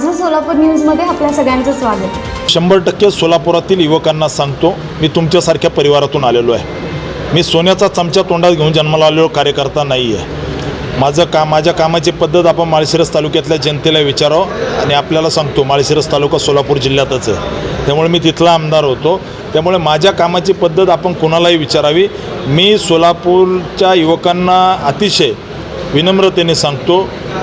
माझं सोलापूर न्यूजमध्ये आपल्या सगळ्यांचं स्वागत. शंभर टक्के सोलापुरातील युवकांना सांगतो मी तुमच्यासारख्या परिवारातून आलेलो आहे. मी सोन्याचा चमचा तोंडात घेऊन जन्माला आलेलो कार्यकर्ता नाही आहे माझं काम माझ्या कामाची पद्धत आपण माळशिरस तालुक्यातल्या जनतेला विचारावं आणि आपल्याला सांगतो माळशिरस तालुका सोलापूर जिल्ह्यातच आहे. त्यामुळे मी तिथला आमदार होतो. त्यामुळे माझ्या कामाची पद्धत आपण कोणालाही विचारावी. मी सोलापूरच्या युवकांना अतिशय विनम्रतेने सांगतो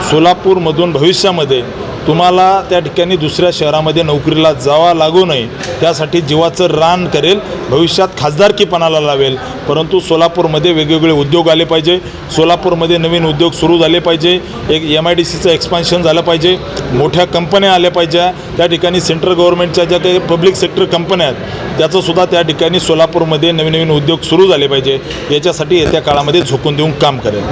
सोलापूरमधून भविष्यामध्ये तुम्हाला त्या ठिकाणी दुसऱ्या शहरामध्ये नोकरीला जावा लागू नये त्यासाठी जीवाचं रान करेल भविष्यात खासदारकीपणाला लावेल. परंतु सोलापूरमध्ये वेगवेगळे उद्योग आले पाहिजे. सोलापूरमध्ये नवीन उद्योग सुरू झाले पाहिजे. एक एम आय डी सीचं एक्सपान्शन झालं पाहिजे. मोठ्या कंपन्या आल्या पाहिजे. त्या ठिकाणी सेंट्रल गव्हर्नमेंटच्या ज्या काही पब्लिक सेक्टर कंपन्या आहेत त्याचंसुद्धा त्या ठिकाणी सोलापूरमध्ये नवीन नवीन उद्योग सुरू झाले पाहिजे. याच्यासाठी येत्या काळामध्ये झोकून देऊन काम करेल.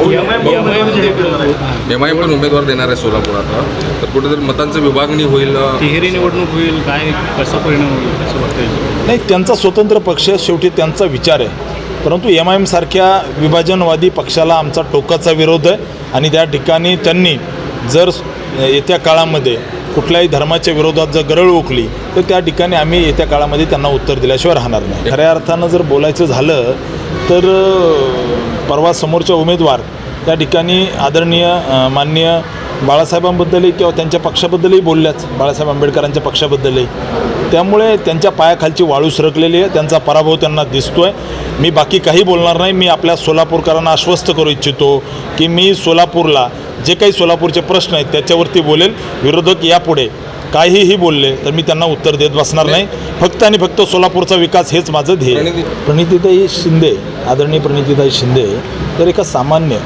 एम आय पण उमेदवार देणार आहे सोलापुरात तर कुठेतरी मतांचं विभागणी होईल तिहेरी निवडणूक होईल काय कसा परिणाम होईल कसं वाटतं नाही त्यांचा स्वतंत्र पक्ष आहे, शेवटी त्यांचा विचार आहे. परंतु एम आय एमसारख्या विभाजनवादी पक्षाला आमचा टोकाचा विरोध आहे आणि त्या ठिकाणी त्यांनी जर येत्या काळामध्ये कुठल्याही धर्माच्या विरोधात जर गरळ ओकली तर त्या ठिकाणी आम्ही येत्या काळामध्ये त्यांना उत्तर दिल्याशिवाय राहणार नाही. खऱ्या अर्थानं जर बोलायचं झालं तर परवा समोरच्या उमेदवार त्या ठिकाणी आदरणीय अ, माननीय बाळासाहेबांबद्दलही किंवा त्यांच्या पक्षाबद्दलही बोलल्याच बाळासाहेब आंबेडकरांच्या पक्षाबद्दलही. त्यामुळे त्यांच्या पायाखालची वाळू सरकलेली आहे त्यांचा पराभव त्यांना दिसतो आहे मी बाकी काही बोलणार नाही मी आपल्या सोलापूरकरांना आश्वस्त करू इच्छितो की मी सोलापूरला जे काही सोलापूरचे प्रश्न आहेत त्याच्यावरती बोलेल. विरोधक यापुढे काहीही बोलले तर मी त्यांना उत्तर देत बसणार नाही. फक्त आणि फक्त सोलापूरचा विकास हेच माझं ध्येय. प्रणितीताई शिंदे आदरणीय प्रणितीताई शिंदे तर एका सामान्य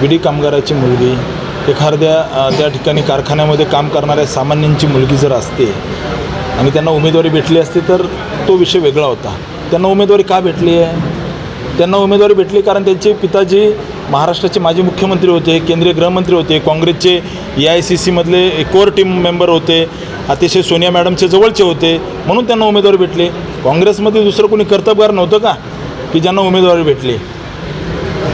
विडी कामगाराची मुलगी एखाद्या त्या ठिकाणी कारखान्यामध्ये काम करणाऱ्या सामान्यांची मुलगी जर असते आणि त्यांना उमेदवारी भेटली असते तर तो विषय वेगळा होता. त्यांना उमेदवारी का भेटली आहे? त्यांना उमेदवारी भेटली कारण त्यांचे पिताजी महाराष्ट्राचे माजी मुख्यमंत्री होते केंद्रीय गृहमंत्री होते काँग्रेसचे ए आय सी सीमधले कोर टीम मेंबर होते अतिशय सोनिया मॅडमचे जवळचे होते म्हणून त्यांना उमेदवारी भेटली. काँग्रेसमध्ये दुसरं कोणी कर्तबगार नव्हतं का? की ज्यांना उमेदवारी भेटली.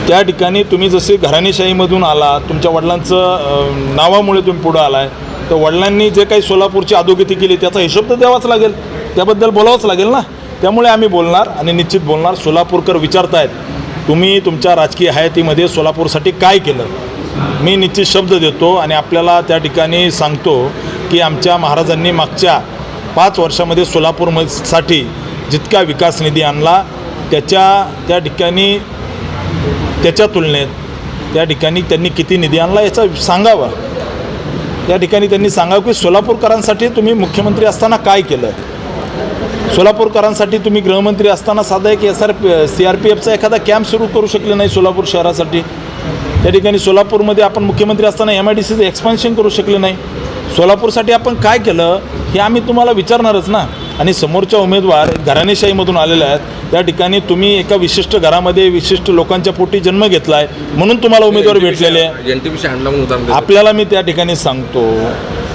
त्या ठिकाणी तुम्ही जसे घराणेशाहीमधून आला तुमच्या वडिलांचं नावामुळे तुम्ही पुढं आलाय तर वडिलांनी जे काही सोलापूरची अधोगती केली त्याचा हिशोब तर द्यावाच लागेल. त्याबद्दल बोलावंच लागेल ना? त्यामुळे आम्ही बोलणार आणि निश्चित बोलणार सोलापूरकर विचारतायत तुम्ही तुमच्या राजकीय हयातीमध्ये सोलापूरसाठी काय केलं? मी निश्चित शब्द देतो आणि आपल्याला त्या ठिकाणी सांगतो की आमच्या महाराजांनी मागच्या पाच वर्षामध्ये सोलापूरसाठी जितका विकास निधी आणला त्याच्या त्या ठिकाणी त्याच्या तुलनेत त्या ठिकाणी त्यांनी किती निधी आणला याचा सांगावा. त्या ठिकाणी त्यांनी सांगावं की सोलापूरकरांसाठी तुम्ही मुख्यमंत्री असताना काय केलं? सोलापूरकरांसाठी तुम्ही गृहमंत्री असताना साधा एक S R P C R P एफचा एखादा कॅम्प सुरू करू शकले नाही सोलापूर शहरासाठी. त्या ठिकाणी सोलापूरमध्ये आपण मुख्यमंत्री असताना एम आय डी सीचं एक्सपान्शन करू शकले नाही. सोलापूरसाठी आपण काय केलं हे आम्ही तुम्हाला विचारणारच ना. आणि समोरच्या उमेदवार घराणेशाहीमधून आलेले आहेत. त्या ठिकाणी तुम्ही एका विशिष्ट घरामध्ये विशिष्ट लोकांच्या पोटी जन्म घेतला आहे म्हणून तुम्हाला उमेदवार भेटलेले आहे. आपल्याला मी त्या ठिकाणी सांगतो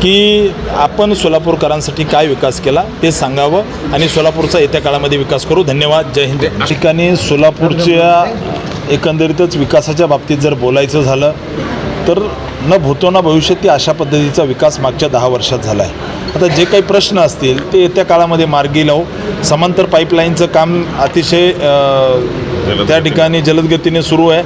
की आपण सोलापूरकरांसाठी काय विकास केला ते सांगावं आणि सोलापूरचा येत्या काळामध्ये विकास करू. धन्यवाद. जय हिंद. ठिकाणी सोलापूरच्या एकंदरीतच विकासाच्या बाबतीत जर बोलायचं झालं तर न भूतो ना भविष्यात ती अशा पद्धतीचा विकास मागच्या दहा वर्षात झाला आहे आता जे काही प्रश्न असतील ते येत्या काळामध्ये मार्गी लावू. समांतर पाईपलाईनचं काम अतिशय त्या ठिकाणी जलदगतीने सुरू आहे.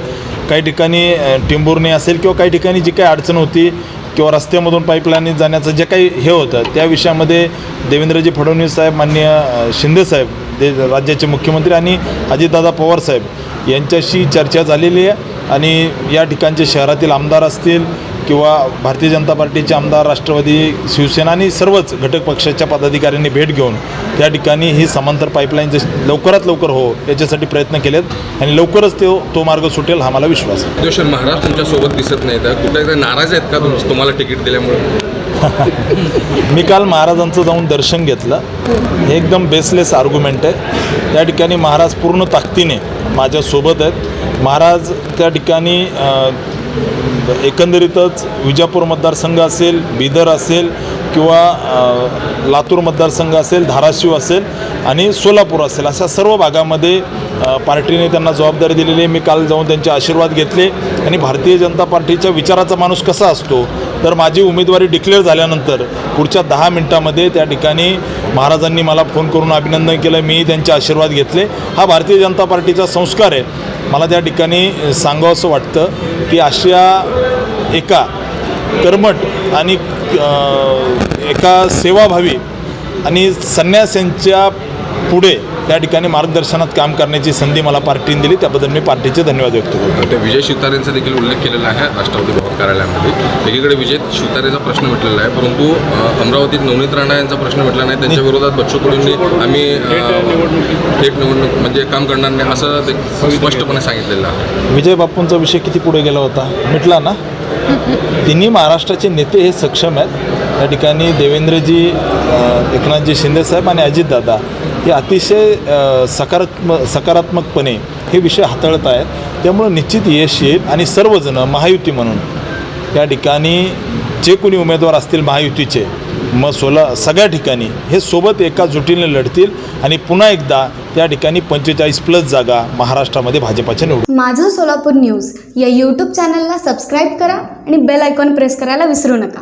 काही ठिकाणी अ, टिंबुर्णी असेल किंवा काही ठिकाणी जी काही अडचण होती किंवा रस्त्यामधून पाईपलाईन जाण्याचं जे काही हे होतं त्या विषयामध्ये देवेंद्रजी फडणवीस साहेब माननीय अ, शिंदे साहेब दे राज्याचे मुख्यमंत्री आणि अजितदादा पवार साहेब यांच्याशी चर्चा झालेली आहे. आणि या ठिकाणचे शहरातील आमदार असतील किंवा भारतीय जनता पार्टीचे आमदार राष्ट्रवादी शिवसेना आणि सर्वच घटक पक्षाच्या पदाधिकाऱ्यांनी भेट घेऊन त्या ठिकाणी ही समांतर पाईपलाईन लवकरात लवकर हो याच्यासाठी प्रयत्न केलेत आणि लवकरच तो तो मार्ग सुटेल हा मला विश्वास आहे. महाराज तुमच्यासोबत दिसत नाही कुठे नाराज आहेत का तुम्हाला तिकीट दिल्यामुळे? मी काल महाराजांचं जाऊन दर्शन घेतलं. हे एकदम बेसलेस आर्ग्युमेंट आहे. त्या ठिकाणी महाराज पूर्ण ताकदीने माझ्यासोबत आहेत. महाराज त्या ठिकाणी एकंदरीतच विजापूर मतदारसंघ असेल बिदर असेल किंवा लातूर मतदारसंघ असेल धाराशिव असेल आणि सोलापूर असेल अशा सर्व भागामध्ये पार्टीने त्यांना जबाबदारी दिलेली आहे. मी काल जाऊन त्यांचे आशीर्वाद घेतले आणि भारतीय जनता पार्टीच्या विचाराचा माणूस कसा असतो? तर माझी उमेदवारी डिक्लेअर झाल्यानंतर पुढच्या दहा मिनटामध्ये त्या ठिकाणी महाराजांनी मला फोन करून अभिनंदन केलं. मी त्यांचे आशीर्वाद घेतले. हा भारतीय जनता पार्टीचा संस्कार आहे. मला त्या ठिकाणी सांगावं असं वाटतं की अशा एका कर्मट आणि एका सेवाभावी आणि संन्यासांच्या पुढे त्या ठिकाणी मार्गदर्शनात काम करण्याची संधी मला पार्टीने दिली. त्याबद्दल मी पार्टीचे धन्यवाद व्यक्त करतो. त्या विजय शिवतारेंचा देखील उल्लेख केलेला आहे राष्ट्रवादी भवन कार्यालयामध्ये. एकीकडे विजय शिवतारेचा प्रश्न मिटलेला आहे परंतु अमरावतीत नवनीत राणा यांचा प्रश्न मिटला नाही. त्यांच्या विरोधात बच्चू कडूंनी आम्ही थेट निवडणूक. म्हणजे काम करणार नाही असं ते स्पष्टपणे सांगितलेलं आहे. विजय बापूंचा विषय किती पुढे गेला होता? मिटला ना? तिन्ही महाराष्ट्राचे नेते हे सक्षम आहेत. त्या ठिकाणी देवेंद्रजी अ, एकनाथजी शिंदेसाहेब आणि अजितदादा हे अतिशय सकारात्म सकारात्मक सकारात्मकपणे हे विषय हाताळत आहेत. त्यामुळं निश्चित यश येईल आणि सर्वजणं महायुती म्हणून त्या ठिकाणी जे कोणी उमेदवार असतील महायुतीचे मग सोला सगळ्या ठिकाणी हे सोबत एका जुटीने लढतील आणि पुन्हा एकदा त्या ठिकाणी पंचेचाळीस प्लस जागा महाराष्ट्रामध्ये भाजपाच्या निवडून माझं सोलापूर न्यूज या यूट्यूब चॅनलला सबस्क्राईब करा आणि बेल आयकॉन प्रेस करायला विसरू नका.